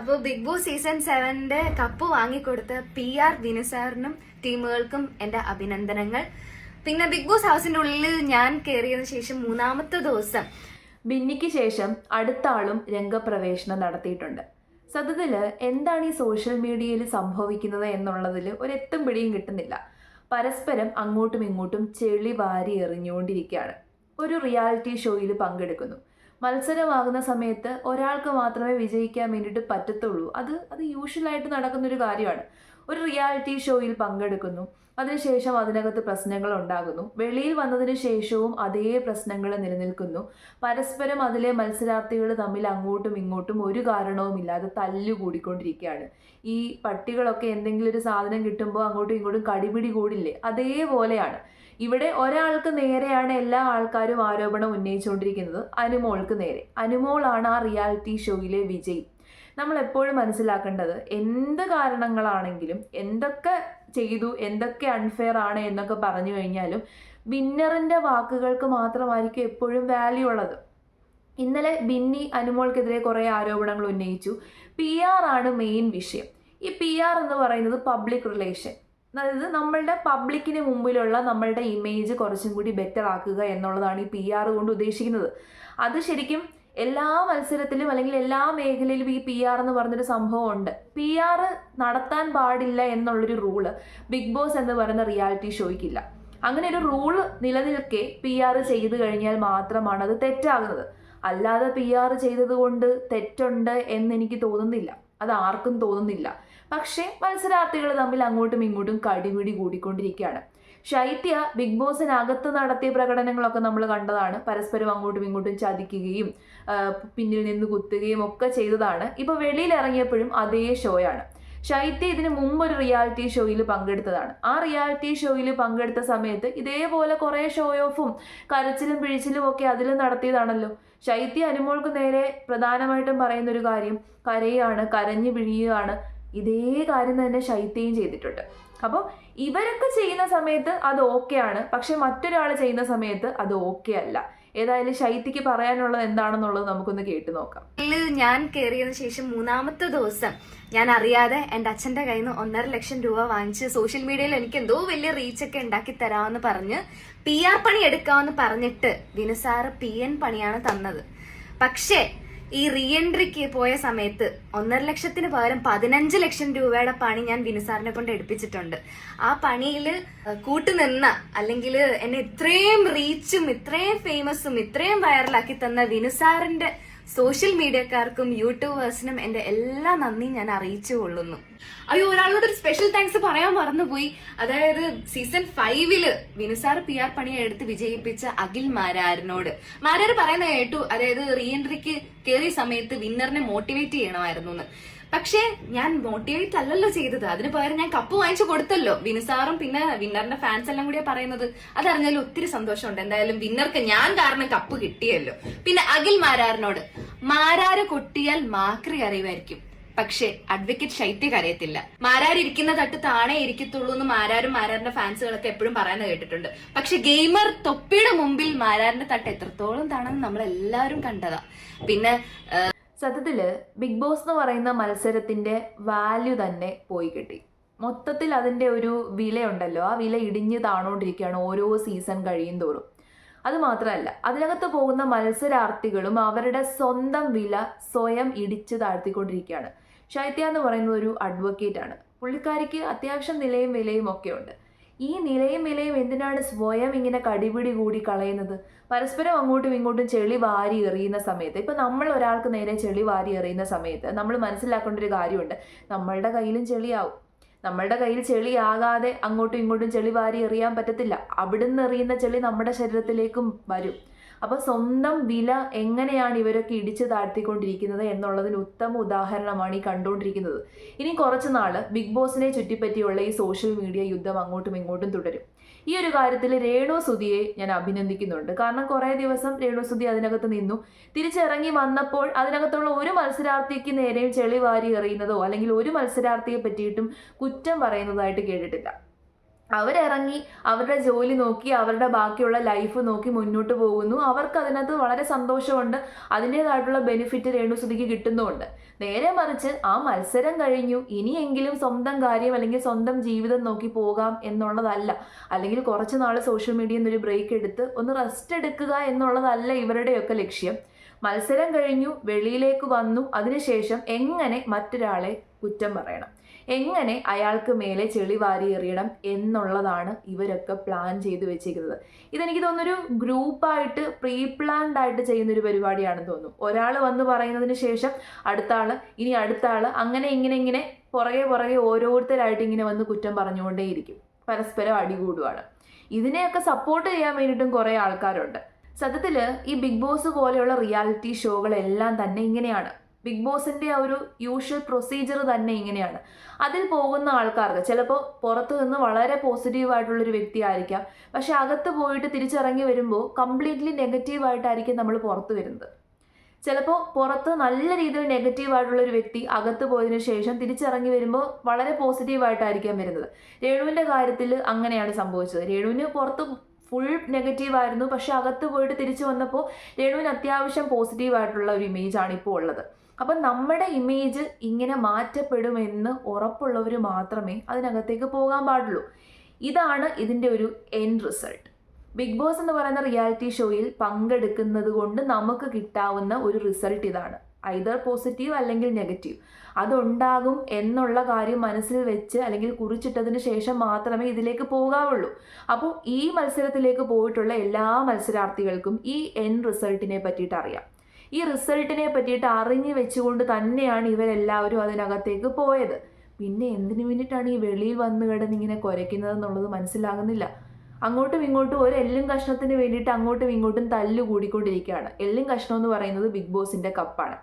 അപ്പോൾ big boss season സെവന്റെ cup വാങ്ങിക്കൊടുത്ത പി ആർ വിനുസാറിനും ടീമുകൾക്കും എന്റെ അഭിനന്ദനങ്ങൾ. പിന്നെ ബിഗ് ബോസ് ഹൗസിന്റെ ഉള്ളിൽ ഞാൻ കയറിയതിനു ശേഷം മൂന്നാമത്തെ ദിവസം ബിന്നിക്ക് ശേഷം അടുത്ത ആളും രംഗപ്രവേശനം നടത്തിയിട്ടുണ്ട്. സത്യത്തിൽ എന്താണ് ഈ സോഷ്യൽ മീഡിയയിൽ സംഭവിക്കുന്നത് എന്നുള്ളതിൽ ഒരു എത്തും പിടിയും കിട്ടുന്നില്ല. പരസ്പരം അങ്ങോട്ടും ഇങ്ങോട്ടും ചെളി വാരി എറിഞ്ഞുകൊണ്ടിരിക്കുകയാണ്. ഒരു റിയാലിറ്റി ഷോയിൽ പങ്കെടുക്കുന്നു. മത്സരമാകുന്ന സമയത്ത് ഒരാൾക്ക് മാത്രമേ വിജയിക്കാൻ വേണ്ടിയിട്ട് പറ്റത്തുള്ളൂ. അത് അത് യൂഷ്വലായിട്ട് നടക്കുന്നൊരു കാര്യമാണ്. ഒരു റിയാലിറ്റി ഷോയിൽ പങ്കെടുക്കുന്നു. അതിനുശേഷം അതിനകത്ത് പ്രശ്നങ്ങൾ ഉണ്ടാകുന്നു. വെളിയിൽ വന്നതിന് ശേഷവും അതേ പ്രശ്നങ്ങൾ നിലനിൽക്കുന്നു. പരസ്പരം അതിലെ മത്സരാർത്ഥികൾ തമ്മിൽ അങ്ങോട്ടും ഇങ്ങോട്ടും ഒരു കാരണവുമില്ലാതെ തല്ലുകൂടിക്കൊണ്ടിരിക്കുകയാണ്. ഈ പട്ടികളൊക്കെ എന്തെങ്കിലും ഒരു സാധനം കിട്ടുമ്പോൾ അങ്ങോട്ടും ഇങ്ങോട്ടും കടിപിടി കൂടില്ലേ? അതേപോലെയാണ്. ഇവിടെ ഒരാൾക്ക് നേരെയാണ് എല്ലാ ആൾക്കാരും ആരോപണം ഉന്നയിച്ചുകൊണ്ടിരിക്കുന്നത്. അനുമോൾക്ക് നേരെ. അനുമോളാണ് ആ റിയാലിറ്റി ഷോയിലെ വിജയി. നമ്മൾ എപ്പോഴും മനസ്സിലാക്കേണ്ടത് എന്ത് കാരണങ്ങളാണെങ്കിലും എന്തൊക്കെ ചെയ്തു എന്തൊക്കെ അൺഫെയർ ആണ് എന്നൊക്കെ പറഞ്ഞു കഴിഞ്ഞാലും വിന്നറിന്റെ വാക്കുകൾക്ക് മാത്രമായിരിക്കും എപ്പോഴും വാല്യൂ ഉള്ളത്. ഇന്നലെ ബിന്നി അനുമോൾക്കെതിരെ കുറേ ആരോപണങ്ങൾ ഉന്നയിച്ചു. പി ആർ ആണ് മെയിൻ വിഷയം. ഈ പി ആർ എന്ന് പറയുന്നത് പബ്ലിക് റിലേഷൻ അതായത് നമ്മളുടെ പബ്ലിക്കിന് മുമ്പിലുള്ള നമ്മളുടെ ഇമേജ് കുറച്ചും കൂടി ബെറ്റർ ആക്കുക എന്നുള്ളതാണ് ഈ പി ആർ കൊണ്ട് ഉദ്ദേശിക്കുന്നത്. അത് ശരിക്കും എല്ലാ മത്സരത്തിലും അല്ലെങ്കിൽ എല്ലാ മേഖലയിലും ഈ പി ആർ എന്ന് പറഞ്ഞൊരു സംഭവം ഉണ്ട് പി ആർ നടത്താൻ പാടില്ല എന്നുള്ളൊരു റൂൾ ബിഗ് ബോസ് എന്ന് പറയുന്ന റിയാലിറ്റി ഷോയ്ക്കില്ല അങ്ങനെ ഒരു റൂൾ നിലനിൽക്കെ പി ആർ ചെയ്തു കഴിഞ്ഞാൽ മാത്രമാണ് അത് തെറ്റാകുന്നത്. അല്ലാതെ പി ആർ ചെയ്തത് കൊണ്ട് തെറ്റുണ്ട് എന്ന് എനിക്ക് തോന്നുന്നില്ല. അത് ആർക്കും തോന്നുന്നില്ല. പക്ഷേ മത്സരാർത്ഥികൾ തമ്മിൽ അങ്ങോട്ടും ഇങ്ങോട്ടും കടിപിടി കൂടിക്കൊണ്ടിരിക്കുകയാണ്. ശൈത്യ ബിഗ് ബോസിനകത്ത് നടത്തിയ പ്രകടനങ്ങളൊക്കെ നമ്മൾ കണ്ടതാണ്. പരസ്പരം അങ്ങോട്ടും ഇങ്ങോട്ടും ചതിക്കുകയും പിന്നിൽ നിന്ന് കുത്തുകയും ഒക്കെ ചെയ്തതാണ്. ഇപ്പോൾ വെളിയിൽ ഇറങ്ങിയപ്പോഴും അതേ ഷോയാണ്. ശൈത്യ ഇതിന് മുമ്പ് ഒരു റിയാലിറ്റി ഷോയിൽ പങ്കെടുത്തതാണ്. ആ റിയാലിറ്റി ഷോയിൽ പങ്കെടുത്ത സമയത്ത് ഇതേപോലെ കുറേ ഷോ ഓഫും കരച്ചിലും പിഴിച്ചിലും ഒക്കെ അതിലും നടത്തിയതാണല്ലോ. ശൈത്യ അനുമോൾക്ക് നേരെ പ്രധാനമായിട്ടും പറയുന്ന ഒരു കാര്യം കരയാണ് കരഞ്ഞു പിഴിയുകയാണ്. ഇതേ കാര്യം തന്നെ ശൈത്യയും ചെയ്തിട്ടുണ്ട്. അപ്പോൾ ഇവരൊക്കെ ചെയ്യുന്ന സമയത്ത് അത് ഓക്കെ ആണ്. പക്ഷെ മറ്റൊരാൾ ചെയ്യുന്ന സമയത്ത് അത് ഓക്കെ അല്ല. ഏതായാലും ശൈത്യക്ക് പറയാനുള്ളത് എന്താണെന്നുള്ളത് നമുക്കൊന്ന് കേട്ടു നോക്കാം. ഞാൻ കയറിയതിനു ശേഷം മൂന്നാമത്തെ ദിവസം ഞാൻ അറിയാതെ എന്റെ അച്ഛന്റെ കയ്യിൽ നിന്ന് ഒന്നര ലക്ഷം രൂപ വാങ്ങിച്ച് സോഷ്യൽ മീഡിയയിൽ എനിക്ക് എന്തോ വലിയ റീച്ച് ഒക്കെ ഉണ്ടാക്കി തരാമെന്ന് പറഞ്ഞ് പി ആർ പണി എടുക്കാമെന്ന് പറഞ്ഞിട്ട് വിനുസാറ് പി എൻ പണിയാണ് തന്നത്. പക്ഷേ ഈ റീഎൻട്രിക്ക് പോയ സമയത്ത് ഒന്നര ലക്ഷത്തിന് പകരം പതിനഞ്ച് ലക്ഷം രൂപയുടെ പണി ഞാൻ വിനുസാറിനെ കൊണ്ട് എടുപ്പിച്ചിട്ടുണ്ട്. ആ പണിയിൽ കൂട്ടുനിന്ന അല്ലെങ്കിൽ എന്നെ ഇത്രയും റീച്ചും ഇത്രയും ഫേമസും ഇത്രയും വൈറലാക്കി തന്ന വിനുസാറിന്റെ സോഷ്യൽ മീഡിയക്കാർക്കും യൂട്യൂബേഴ്സിനും എന്റെ എല്ലാ നന്ദിയും ഞാൻ അറിയിച്ചു കൊള്ളുന്നു. അയ്യോ ഒരാളോട് ഒരു സ്പെഷ്യൽ താങ്ക്സ് പറയാൻ മറന്നുപോയി. അതായത് സീസൺ ഫൈവിൽ വിനുസാർ പി ആർ പണിയെ എടുത്ത് വിജയിപ്പിച്ച അഖിൽ മാരാറിനോട് മാരാർ പറയുന്ന കേട്ടു. അതായത് റീ എൻട്രിക്ക് കയറിയ സമയത്ത് വിന്നറിനെ മോട്ടിവേറ്റ് ചെയ്യണമായിരുന്നു എന്ന്. പക്ഷേ ഞാൻ മോട്ടിവേറ്റ് അല്ലല്ലോ ചെയ്തത്. അതിന് പകരം ഞാൻ കപ്പ് വാങ്ങിച്ചു കൊടുത്തല്ലോ. വിനുസാറും പിന്നെ വിന്നറിന്റെ ഫാൻസ് എല്ലാം കൂടിയാ പറയുന്നത്. അതറിഞ്ഞാലും ഒത്തിരി സന്തോഷമുണ്ട്. എന്തായാലും വിന്നർക്ക് ഞാൻ കാരണം കപ്പ് കിട്ടിയല്ലോ. പിന്നെ അഖിൽ മാരാറിനോട് മാരാര് കൊട്ടിയാൽ മാക്രി അറിയുമായിരിക്കും പക്ഷേ അഡ്വക്കേറ്റ് ശൈത്യ അറിയത്തില്ല മാരാർ ഇരിക്കുന്ന തട്ട് താണേ ഇരിക്കത്തുള്ളൂ എന്ന് മാരാരും മാരാറിന്റെ ഫാൻസുകളൊക്കെ എപ്പോഴും പറയുന്നത് കേട്ടിട്ടുണ്ട്. പക്ഷെ ഗെയിമർ തൊപ്പിയുടെ മുമ്പിൽ മാരാറിന്റെ തട്ട് എത്രത്തോളം താണെന്ന് നമ്മൾ എല്ലാവരും കണ്ടതാ. പിന്നെ സത്യത്തിൽ ബിഗ് ബോസ് എന്ന് പറയുന്ന മത്സരത്തിന്റെ വാല്യൂ തന്നെ പോയി കിട്ടി. മൊത്തത്തിൽ അതിന്റെ ഒരു വിലയുണ്ടല്ലോ. ആ വില ഇടിഞ്ഞ് താണുകൊണ്ടിരിക്കുകയാണ് ഓരോ സീസൺ കഴിയും തോറും. അതുമാത്രമല്ല അതിനകത്ത് പോകുന്ന മത്സരാർത്ഥികളും അവരുടെ സ്വന്തം വില സ്വയം ഇടിച്ച് താഴ്ത്തിക്കൊണ്ടിരിക്കുകയാണ്. ശൈത്യ എന്ന് പറയുന്ന ഒരു അഡ്വക്കേറ്റാണ് പുള്ളിക്കാരിക്ക് അത്യാവശ്യം നിലയും വിലയും ഒക്കെ ഉണ്ട്. ഈ നിലയും നിലയും എന്തിനാണ് സ്വയം ഇങ്ങനെ കടിപിടി കൂടി കളയുന്നത്? പരസ്പരം അങ്ങോട്ടും ഇങ്ങോട്ടും ചെളി വാരി എറിയുന്ന സമയത്ത് ഇപ്പം നമ്മൾ ഒരാൾക്ക് നേരെ ചെളി വാരി എറിയുന്ന സമയത്ത് നമ്മൾ മനസ്സിലാക്കേണ്ട ഒരു കാര്യമുണ്ട്. നമ്മളുടെ കയ്യിലും ചെളിയാവും. നമ്മളുടെ കയ്യിൽ ചെളിയാകാതെ അങ്ങോട്ടും ഇങ്ങോട്ടും ചെളി വാരി എറിയാൻ പറ്റത്തില്ല. അവിടുന്ന് എറിയുന്ന ചെളി നമ്മുടെ ശരീരത്തിലേക്കും വരും. അപ്പോൾ സ്വന്തം വില എങ്ങനെയാണ് ഇവരൊക്കെ ഇടിച്ചു താഴ്ത്തിക്കൊണ്ടിരിക്കുന്നത് എന്നുള്ളതിന് ഉത്തമ ഉദാഹരണമാണ് ഈ കണ്ടുകൊണ്ടിരിക്കുന്നത്. ഇനി കുറച്ച് നാൾ ബിഗ് ബോസിനെ ചുറ്റിപ്പറ്റിയുള്ള ഈ സോഷ്യൽ മീഡിയ യുദ്ധം അങ്ങോട്ടും ഇങ്ങോട്ടും തുടരും. ഈ ഒരു കാര്യത്തിൽ രേണു സുധിയെ ഞാൻ അഭിനന്ദിക്കുന്നുണ്ട്. കാരണം കുറേ ദിവസം രേണു സുധി അതിനകത്ത് നിന്നു. തിരിച്ചിറങ്ങി വന്നപ്പോൾ അതിനകത്തുള്ള ഒരു മത്സരാർത്ഥിക്ക് നേരെയും ചെളി വാരി എറിയുന്നതോ അല്ലെങ്കിൽ ഒരു മത്സരാർത്ഥിയെ പറ്റിയിട്ടും കുറ്റം പറയുന്നതായിട്ട് കേട്ടിട്ടില്ല. അവരിറങ്ങി അവരുടെ ജോലി നോക്കി അവരുടെ ബാക്കിയുള്ള ലൈഫ് നോക്കി മുന്നോട്ട് പോകുന്നു. അവർക്ക് അതിനകത്ത് വളരെ സന്തോഷമുണ്ട്. അതിന്റെതായിട്ടുള്ള ബെനിഫിറ്റ് രേണുസുതിക്ക് കിട്ടുന്നുമുണ്ട്. നേരെ മറിച്ച് ആ മത്സരം കഴിഞ്ഞു. ഇനിയെങ്കിലും സ്വന്തം കാര്യം അല്ലെങ്കിൽ സ്വന്തം ജീവിതം നോക്കി പോകാം എന്നുള്ളതല്ല. അല്ലെങ്കിൽ കുറച്ച് നാൾ സോഷ്യൽ മീഡിയയിൽ നിന്നൊരു ബ്രേക്ക് എടുത്ത് ഒന്ന് റെസ്റ്റ് എടുക്കുക എന്നുള്ളതല്ല ഇവരുടെയൊക്കെ ലക്ഷ്യം. മത്സരം കഴിഞ്ഞു വെളിയിലേക്ക് വന്നു. അതിനുശേഷം എങ്ങനെ മറ്റൊരാളെ കുറ്റം പറയണം. എങ്ങനെ അയാൾക്ക് മേലെ ചെളി വാരി എറിയണം എന്നുള്ളതാണ് ഇവരൊക്കെ പ്ലാൻ ചെയ്ത് വെച്ചിരിക്കുന്നത്. ഇതെനിക്ക് തോന്നുന്നൊരു ഗ്രൂപ്പായിട്ട് പ്രീ പ്ലാൻഡ് ആയിട്ട് ചെയ്യുന്നൊരു പരിപാടിയാണെന്ന് തോന്നുന്നു. ഒരാൾ വന്ന് പറയുന്നതിന് ശേഷം അടുത്ത ആൾ ഇനി അടുത്ത ആൾ അങ്ങനെ ഇങ്ങനെ ഇങ്ങനെ പുറകെ പുറകെ ഓരോരുത്തരായിട്ട് ഇങ്ങനെ വന്ന് കുറ്റം പറഞ്ഞുകൊണ്ടേയിരിക്കും. പരസ്പരം അടികൂടുവാണ്. ഇതിനെയൊക്കെ സപ്പോർട്ട് ചെയ്യാൻ വേണ്ടിയിട്ടും കുറേ ആൾക്കാരുണ്ട്. സത്യത്തിൽ ഈ ബിഗ് ബോസ് പോലെയുള്ള റിയാലിറ്റി ഷോകളെല്ലാം തന്നെ ഇങ്ങനെയാണ്. ബിഗ് ബോസിന്റെ ആ ഒരു യൂഷ്വൽ പ്രൊസീജിയർ തന്നെ ഇങ്ങനെയാണ്. അതിൽ പോകുന്ന ആൾക്കാർക്ക് ചിലപ്പോൾ പുറത്തു നിന്ന് വളരെ പോസിറ്റീവായിട്ടുള്ളൊരു വ്യക്തി ആയിരിക്കാം. പക്ഷെ അകത്ത് പോയിട്ട് തിരിച്ചിറങ്ങി വരുമ്പോൾ കംപ്ലീറ്റ്ലി നെഗറ്റീവായിട്ടായിരിക്കും നമ്മൾ പുറത്ത് വരുന്നത്. ചിലപ്പോൾ പുറത്ത് നല്ല രീതിയിൽ നെഗറ്റീവായിട്ടുള്ള ഒരു വ്യക്തി അകത്ത് പോയതിനു ശേഷം തിരിച്ചിറങ്ങി വരുമ്പോൾ വളരെ പോസിറ്റീവായിട്ടായിരിക്കാം വരുന്നത്. രേണുവിന്റെ കാര്യത്തിൽ അങ്ങനെയാണ് സംഭവിച്ചത്. രേണുവിന് പുറത്ത് ഫുൾ നെഗറ്റീവ് ആയിരുന്നു. പക്ഷെ അകത്ത് പോയിട്ട് തിരിച്ചു വന്നപ്പോൾ രേണുവിന് അത്യാവശ്യം പോസിറ്റീവായിട്ടുള്ള ഒരു ഇമേജാണ് ഇപ്പോൾ ഉള്ളത്. അപ്പം നമ്മുടെ ഇമേജ് ഇങ്ങനെ മാറ്റപ്പെടുമെന്ന് ഉറപ്പുള്ളവർ മാത്രമേ അതിനകത്തേക്ക് പോകാൻ പാടുള്ളൂ. ഇതാണ് ഇതിന്റെ ഒരു എൻഡ് റിസൾട്ട് ബിഗ് ബോസ് എന്ന് പറയുന്ന റിയാലിറ്റി ഷോയിൽ പങ്കെടുക്കുന്നത് കൊണ്ട് നമുക്ക് കിട്ടാവുന്ന ഒരു റിസൾട്ട് ഇതാണ്. ഐദർ പോസിറ്റീവ് അല്ലെങ്കിൽ നെഗറ്റീവ് അതുണ്ടാകും എന്നുള്ള കാര്യം മനസ്സിൽ വെച്ച് അല്ലെങ്കിൽ കുറിച്ചിട്ടതിന് ശേഷം മാത്രമേ ഇതിലേക്ക് പോകാവുള്ളൂ. അപ്പോൾ ഈ മത്സരത്തിലേക്ക് പോയിട്ടുള്ള എല്ലാ മത്സരാർത്ഥികൾക്കും ഈ എൻ റിസൾട്ടിനെ പറ്റിയിട്ട് അറിയാം. ഈ റിസൾട്ടിനെ പറ്റിയിട്ട് അറിഞ്ഞു വെച്ചുകൊണ്ട് തന്നെയാണ് ഇവരെല്ലാവരും അതിനകത്തേക്ക് പോയത്. പിന്നെ എന്തിനു വേണ്ടിയിട്ടാണ് ഈ വെളിയിൽ വന്ന് കിടന്ന് ഇങ്ങനെ കുരയ്ക്കുന്നത് എന്നുള്ളത് മനസ്സിലാകുന്നില്ല. അങ്ങോട്ടും ഇങ്ങോട്ടും ഒരു എല്ലും കഷ്ണത്തിന് വേണ്ടിയിട്ട് അങ്ങോട്ടും ഇങ്ങോട്ടും തല്ല് കൂടിക്കൊണ്ടിരിക്കുകയാണ്. എല്ലും കഷ്ണം എന്ന് പറയുന്നത് ബിഗ് ബോസിന്റെ കപ്പാണ്.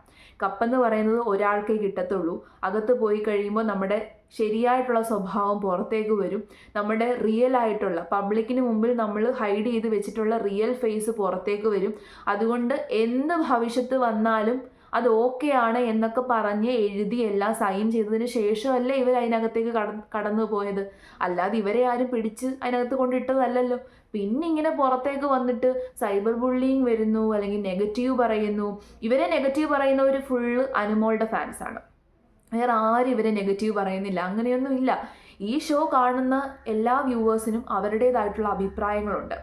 കപ്പെന്ന് പറയുന്നത് ഒരാൾക്കേ കിട്ടത്തുള്ളൂ. അകത്ത് പോയി കഴിയുമ്പോൾ നമ്മുടെ ശരിയായിട്ടുള്ള സ്വഭാവം പുറത്തേക്ക് വരും. നമ്മുടെ റിയൽ ആയിട്ടുള്ള പബ്ലിക്കിന് മുമ്പിൽ നമ്മൾ ഹൈഡ് ചെയ്ത് വെച്ചിട്ടുള്ള റിയൽ ഫേസ് പുറത്തേക്ക് വരും. അതുകൊണ്ട് എന്ത് ഭവിഷ്യത്ത് വന്നാലും അത് ഓക്കെ ആണ് എന്നൊക്കെ പറഞ്ഞ് എഴുതി എല്ലാം സൈൻ ചെയ്തതിന് ശേഷമല്ലേ ഇവർ അതിനകത്തേക്ക് കട കടന്നു പോയത്. അല്ലാതെ ഇവരെ ആരും പിടിച്ച് അതിനകത്ത് കൊണ്ടിട്ടതല്ലല്ലോ പിന്നെ ഇങ്ങനെ പുറത്തേക്ക് വന്നിട്ട് സൈബർ ബുള്ളിങ് വരുന്നു അല്ലെങ്കിൽ നെഗറ്റീവ് പറയുന്നു. ഇവരെ നെഗറ്റീവ് പറയുന്നവർ ഫുള്ള് അനുമോളുടെ ഫാൻസാണ് വേറെ ആരും ഇവരെ നെഗറ്റീവ് പറയുന്നില്ല. അങ്ങനെയൊന്നും ഇല്ല. ഈ ഷോ കാണുന്ന എല്ലാ വ്യൂവേഴ്സിനും അവരുടേതായിട്ടുള്ള അഭിപ്രായങ്ങളുണ്ട്.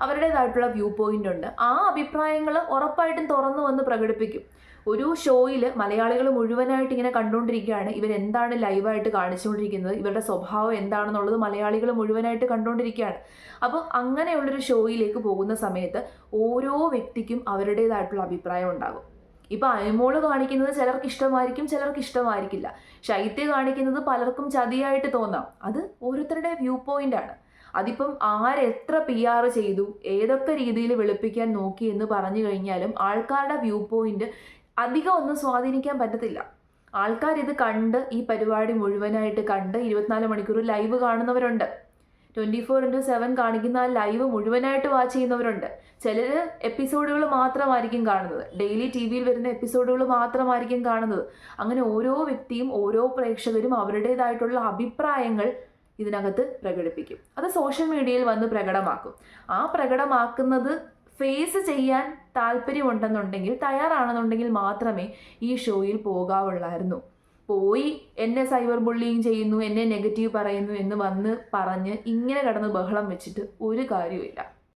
അവരുടേതായിട്ടുള്ള വ്യൂ പോയിന്റ് ഉണ്ട്. ആ അഭിപ്രായങ്ങൾ ഉറപ്പായിട്ടും തുറന്നു വന്ന് പ്രകടിപ്പിക്കും. ഒരു ഷോയിൽ മലയാളികൾ മുഴുവനായിട്ട് ഇങ്ങനെ കണ്ടുകൊണ്ടിരിക്കുകയാണ് ഇവരെന്താണ് ലൈവായിട്ട് കാണിച്ചുകൊണ്ടിരിക്കുന്നത്? ഇവരുടെ സ്വഭാവം എന്താണെന്നുള്ളത് മലയാളികൾ മുഴുവനായിട്ട് കണ്ടുകൊണ്ടിരിക്കുകയാണ് അപ്പോൾ അങ്ങനെയുള്ളൊരു ഷോയിലേക്ക് പോകുന്ന സമയത്ത് ഓരോ വ്യക്തിക്കും അവരുടേതായിട്ടുള്ള അഭിപ്രായം ഉണ്ടാകും. ഇപ്പം അയമോൾ കാണിക്കുന്നത് ചിലർക്ക് ഇഷ്ടമായിരിക്കും ചിലർക്ക് ഇഷ്ടമായിരിക്കില്ല. ശൈത്യ കാണിക്കുന്നത് പലർക്കും ചതിയായിട്ട് തോന്നാം. അത് ഓരോരുത്തരുടെ വ്യൂ പോയിന്റ് ആണ്. അതിപ്പം ആരെത്ര പി ആർ ചെയ്തു ഏതൊക്കെ രീതിയിൽ വെളുപ്പിക്കാൻ നോക്കി എന്ന് പറഞ്ഞു കഴിഞ്ഞാലും ആൾക്കാരുടെ വ്യൂ പോയിന്റ് അധികം ഒന്നും സ്വാധീനിക്കാൻ പറ്റത്തില്ല. ആൾക്കാർ ഇത് കണ്ട് ഈ പരിപാടി മുഴുവനായിട്ട് കണ്ട് ഇരുപത്തിനാല് മണിക്കൂർ ലൈവ് കാണുന്നവരുണ്ട്. ട്വന്റി ഫോർ ഇന്റു സെവൻ കാണിക്കുന്ന ആ ലൈവ് മുഴുവനായിട്ട് വാച്ച് ചെയ്യുന്നവരുണ്ട്. ചിലർ എപ്പിസോഡുകൾ മാത്രമായിരിക്കും കാണുന്നത്. ഡെയിലി ടി വിയിൽ വരുന്ന എപ്പിസോഡുകൾ മാത്രമായിരിക്കും കാണുന്നത്. അങ്ങനെ ഓരോ വ്യക്തിയും ഓരോ പ്രേക്ഷകരും അവരുടേതായിട്ടുള്ള അഭിപ്രായങ്ങൾ ഇതിനകത്ത് പ്രകടിപ്പിക്കും. അത് സോഷ്യൽ മീഡിയയിൽ വന്ന് പ്രകടമാക്കും. ആ പ്രകടമാക്കുന്നത് ഫേസ് ചെയ്യാൻ താല്പര്യമുണ്ടെന്നുണ്ടെങ്കിൽ തയ്യാറാണെന്നുണ്ടെങ്കിൽ മാത്രമേ ഈ ഷോയിൽ പോകാവുള്ളായിരുന്നു. പോയി എന്നെ സൈബർ ബുള്ളിങ് ചെയ്യുന്നു എന്നെ നെഗറ്റീവ് പറയുന്നു എന്ന് വന്ന് പറഞ്ഞ് ഇങ്ങനെ കിടന്ന് ബഹളം വെച്ചിട്ട് ഒരു കാര്യമില്ല